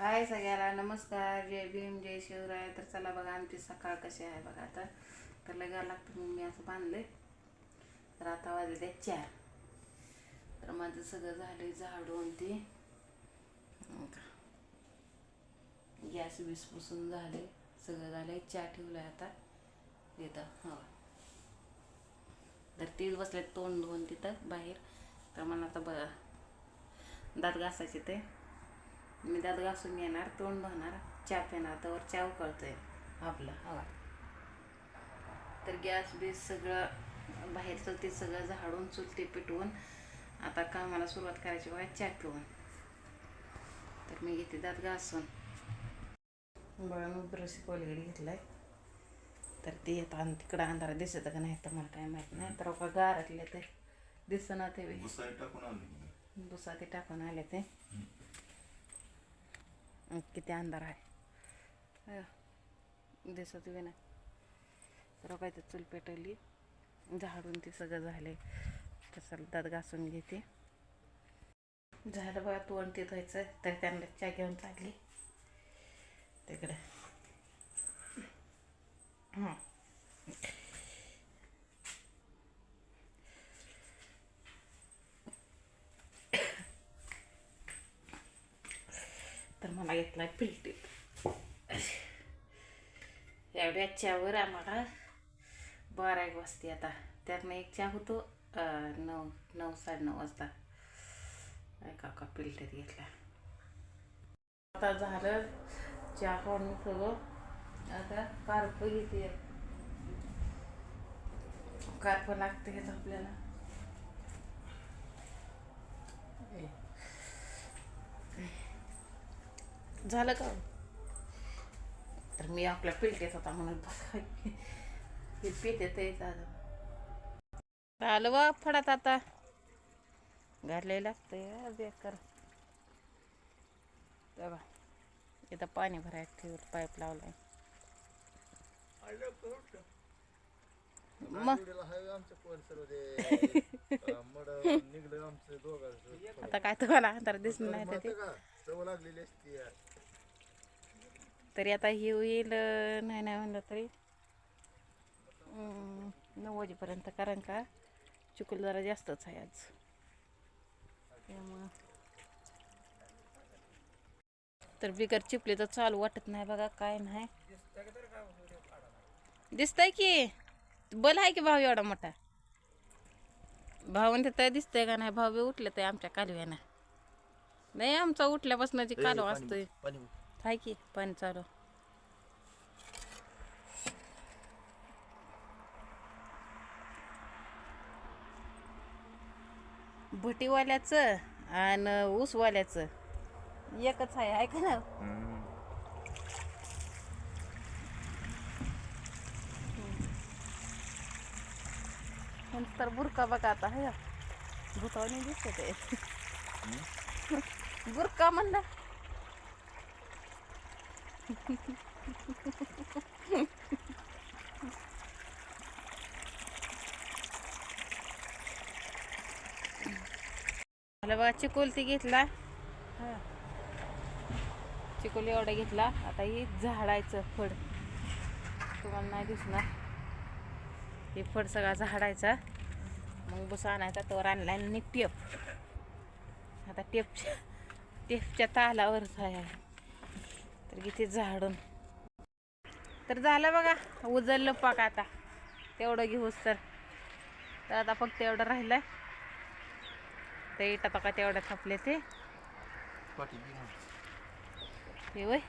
हाय सगळ्याला नमस्कार. जय भीम जय शिवराय. तर चला बघा आमची सकाळ कशी आहे बघा आता. तर लगायला लागतं म्हणून मी असं बांधले तर आता वाजले चार. तर माझं सगळं झालं झाडून ते. गॅस बीस पुसून झाले सगळं झालं चहा ठेवलाय आता. तिथं हो. तर तेच बसले तोंड धुवून तिथं बाहेर. तर मला आता बघा दात घासायचे ते. मी दात घासून येणार तोंड धुणार चहा पिणार तर चहा उकळतोय आपलं हवा. तर गॅस बीस सगळं बाहेरचं ते सगळं झाडून चुलते पेटवून आता कामाला सुरुवात करायची बघा चहा पिऊन. तर मी घेते दात घासून. बघा मी ब्रश कोलगेट घेतलाय. तर ते येतं तिकडं अंधारा दिसत का नाही तर मला काय माहीत नाही. तर का गारटले ते. दिसना ते भुसा ते टाकून आले ते. Mm, किती अंधार आहे. दिसत बी नाही. तर काय ते चूल पेटवली. झाडून ते सगळं झाले तसं दात घासून घेते. झालं बघा तोंड ते धुवायचं तर त्यांना चहा घेऊन चालली. तिकडे. हां. नाही पिलटीत एवढ्या चहावर आम्हाला बारा एक वाजते आता. त्यातनं एक चहा होतो नऊ नऊ नऊ साडेनऊ वाजता. काय काका पिलटीत घेतला आता झालं चहा खाऊन सगळं. आता कार्प घेते. कार्प लागते हेच आपल्याला? झालं का? तर मी आपल्या पिलटेत होता म्हणून हे पीठ येते आलं. वा फडात आता. घालायला लागतंय बेकार बघा. इथं पाणी भरायला ठेवत पाईप लावलाय. ते आता काय तुम्हाला अंतर दिसलं नाही तर ते. चव लागलेली यार. तरी आता ही होईल नाही नाही म्हणलं तरी. नऊ वाजेपर्यंत कारण का? चुकल जरा जास्तच आहे आज. त्यामुळं. तर बिगर चिपले तर चालू वाटत नाही बघा काय नाही. दिसतंय की? बल आहे की भाऊ एवढा मोठा? भाऊ म्हणते तर दिसतंय का नाही? भाऊ उठले तर आमच्या कालव्यानं. नाही आमचा उठल्यापासून जी कालवा असतोय. हाय की पाणी चालू. भटीवाल्याचं आणि ऊसवाल्याचं. एकच आहे आहे का ना? नंतर बुरका बघा आता है भूतावानी दिसत ते. बुरका म्हणलं. मला बघा चिकोल ती घेतला. चिकोल एवढा घेतला. आता ही झाडायचं फड तुम्हाला नाही दिसणार. हे फड सगळा झाडायचा. मग बुसा आणायचा तोवर आणला आणि टेप. आता टेपच्या त्याच्या तालावरच आहे तर किती झाडून. तर झालं बघा उजळलं पाक आता. तेवढं घेऊस तर. तर आता फक्त एवढं राहिलंय. ते इटा पका तेवढं थापले ते. वय.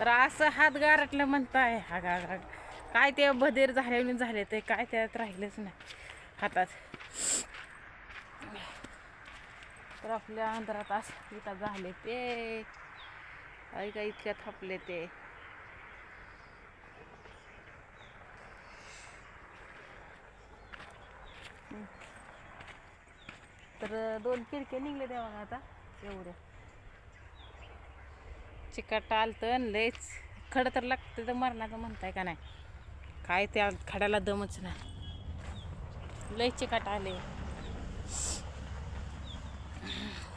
तर असं हात गारटलं म्हणताय. हा गा काय ते बधीर झाले झाले ते काय त्यात राहिलंच नाही हातात. तर आपल्या अंधारात अस इथं झाले ते. आई का इतक्या थापले ते. तर दोन खिडक्या निघले त्या बघा आता एवढे. चिकट आलतं लयच खडं तर लागतं तर मरणाचं म्हणताय का नाही? काय त्या खड्याला दमच नाही. लय चिकाट आले.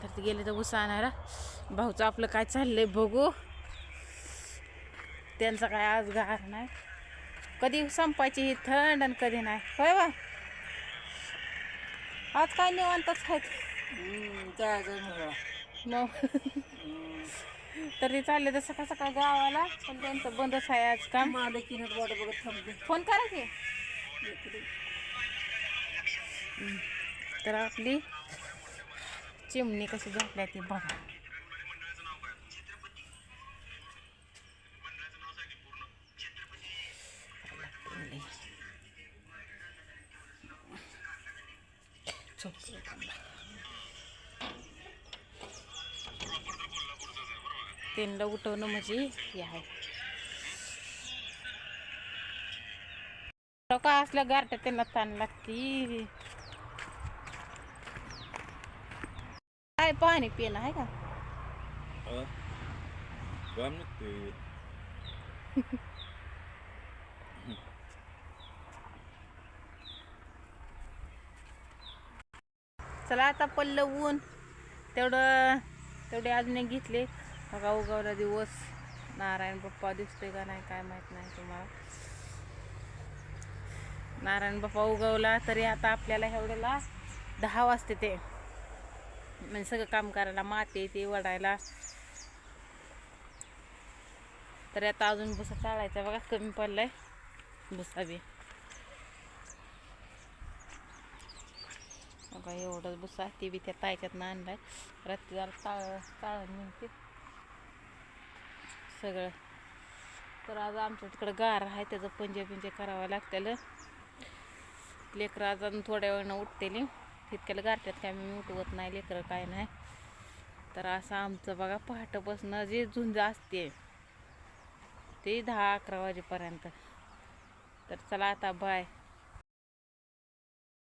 तर ते गेले तर उसा आणणारा भाऊचं आपलं काय चाललंय बघू. त्यांचा काय आज गार नाही. कधी संपायची ही थंड आणि कधी नाही. होय बा आज काय निवांतच आहेत. मग. तरी चालले तर सकाळ सकाळ गावाला पण त्यांचं बंदच आहे आज काम. फोन करा की. तर आपली चिमणी कशी झाली ती बघा. त्यांना उठवणं म्हणजे हे आहे. का असल्या गारट्या त्यांना ताण लागती. काय पाणी पिणं आहे का? चला आता पडलं ऊन. तेवढं तेवढे अजून घेतले. बघा उगवला दिवस. नारायण बाप्पा दिसतोय का नाही काय माहीत नाही तुम्हाला. नारायण बाप्पा उगवला तरी आता आपल्याला एवढ्याला दहा वाजते ते. म्हणजे सगळं काम करायला माती ते वडायला. तरी आता अजून भुसा चाळायचा बघा कमी पडलाय. भुसा बी. बघा एवढंच भुसा ते बी त्या तायच्यात आणलाय. रात्री जरा चाळ चाळून म्हणते. सगळं. तर आज आमच्या तिकडं गार आहे त्याचं पंजे पिंजे करावं लागतेलं लेकरं आज अजून थोड्या वेळानं उठतेली. तितक्याला गारट्यात काय मी उठवत नाही लेकरं काय नाही. तर असं आमचं बघा पहाटपासून जे झुंज असते ते दहा अकरा वाजेपर्यंत. तर चला आता बाय.